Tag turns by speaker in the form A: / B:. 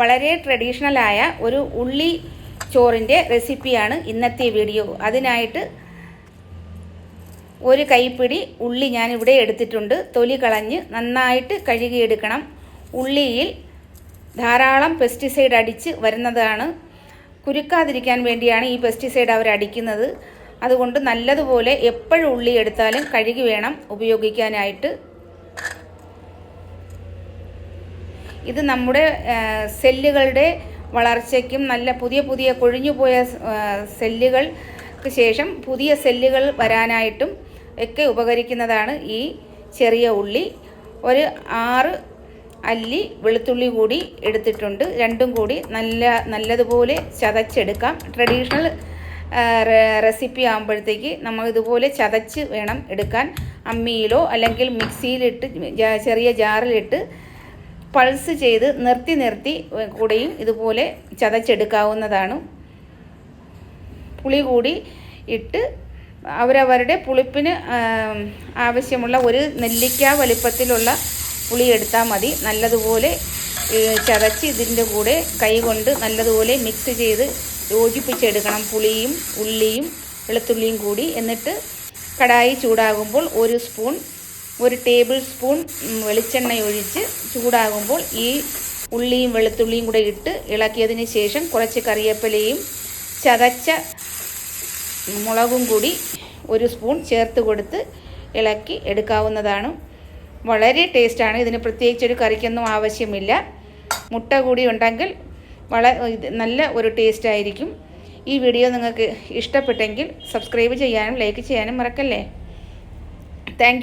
A: വളരെ ട്രഡീഷണലായ ഒരു ഉള്ളി ചോറിന്റെ റെസിപ്പിയാണ് ഇന്നത്തെ വീഡിയോ. അതിനായിട്ട് ഒരു കൈപ്പിടി ഉള്ളി ഞാനിവിടെ എടുത്തിട്ടുണ്ട്. തൊലി കളഞ്ഞ് നന്നായിട്ട് കഴുകിയെടുക്കണം. ഉള്ളിയിൽ ധാരാളം പെസ്റ്റിസൈഡ് അടിച്ച് വരുന്നതാണ്. കുരുക്കാതിരിക്കാൻ വേണ്ടിയാണ് ഈ പെസ്റ്റിസൈഡ് അവർ അടിക്കുന്നത്. അതുകൊണ്ട് നല്ലതുപോലെ എപ്പോഴും ഉള്ളി എടുത്താലും കഴുകി വേണം ഉപയോഗിക്കാനായിട്ട്. ഇത് നമ്മുടെ സെല്ലുകളുടെ വളർച്ചയ്ക്കും നല്ല പുതിയ പുതിയ കൊഴിഞ്ഞുപോയ സെല്ലുകൾക്ക് ശേഷം പുതിയ സെല്ലുകൾ വരാനായിട്ടും ഒക്കെ ഉപകരിക്കുന്നതാണ് ഈ ചെറിയ ഉള്ളി. ഒരു ആറ് അല്ലി വെളുത്തുള്ളി കൂടി എടുത്തിട്ടുണ്ട്. രണ്ടും കൂടി നല്ല നല്ലതുപോലെ ചതച്ചെടുക്കാം. ട്രഡീഷണൽ റെസിപ്പി ആകുമ്പോഴത്തേക്ക് നമ്മൾ ഇതുപോലെ ചതച്ച് വേണം എടുക്കാൻ. അമ്മിയിലോ അല്ലെങ്കിൽ മിക്സിയിലിട്ട് ചെറിയ ജാറിലിട്ട് പൾസ് ചെയ്ത് നിർത്തി നിർത്തി കൂടെയും ഇതുപോലെ ചതച്ചെടുക്കാവുന്നതാണ്. പുളി കൂടി ഇട്ട് അവരവരുടെ പുളിപ്പിന് ആവശ്യമുള്ള ഒരു നെല്ലിക്ക വലിപ്പത്തിലുള്ള പുളി എടുത്താൽ മതി. നല്ലതുപോലെ ചതച്ച് ഇതിന്റെ കൂടെ കൈകൊണ്ട് നല്ലതുപോലെ മിക്സ് ചെയ്ത് യോജിപ്പിച്ചെടുക്കണം. പുളിയും ഉള്ളിയും വെളുത്തുള്ളിയും കൂടി എന്നിട്ട് കടായി ചൂടാകുമ്പോൾ ഒരു സ്പൂൺ ഒരു ടേബിൾ സ്പൂൺ വെളിച്ചെണ്ണ ഒഴിച്ച് ചൂടാകുമ്പോൾ ഈ ഉള്ളിയും വെളുത്തുള്ളിയും കൂടെ ഇട്ട് ഇളക്കിയതിന് ശേഷം കുറച്ച് കറിവേപ്പിലയും ചതച്ച മുളകും കൂടി ഒരു സ്പൂൺ ചേർത്ത് കൊടുത്ത് ഇളക്കി എടുക്കാവുന്നതാണ്. വളരെ ടേസ്റ്റാണ്. ഇതിന് പ്രത്യേകിച്ചൊരു കറിക്കൊന്നും ആവശ്യമില്ല. മുട്ട കൂടി ഉണ്ടെങ്കിൽ വള നല്ല ഒരു ടേസ്റ്റ് ആയിരിക്കും. ഈ വീഡിയോ നിങ്ങൾക്ക് ഇഷ്ടപ്പെട്ടെങ്കിൽ സബ്സ്ക്രൈബ് ചെയ്യാനും ലൈക്ക് ചെയ്യാനും മറക്കല്ലേ? താങ്ക്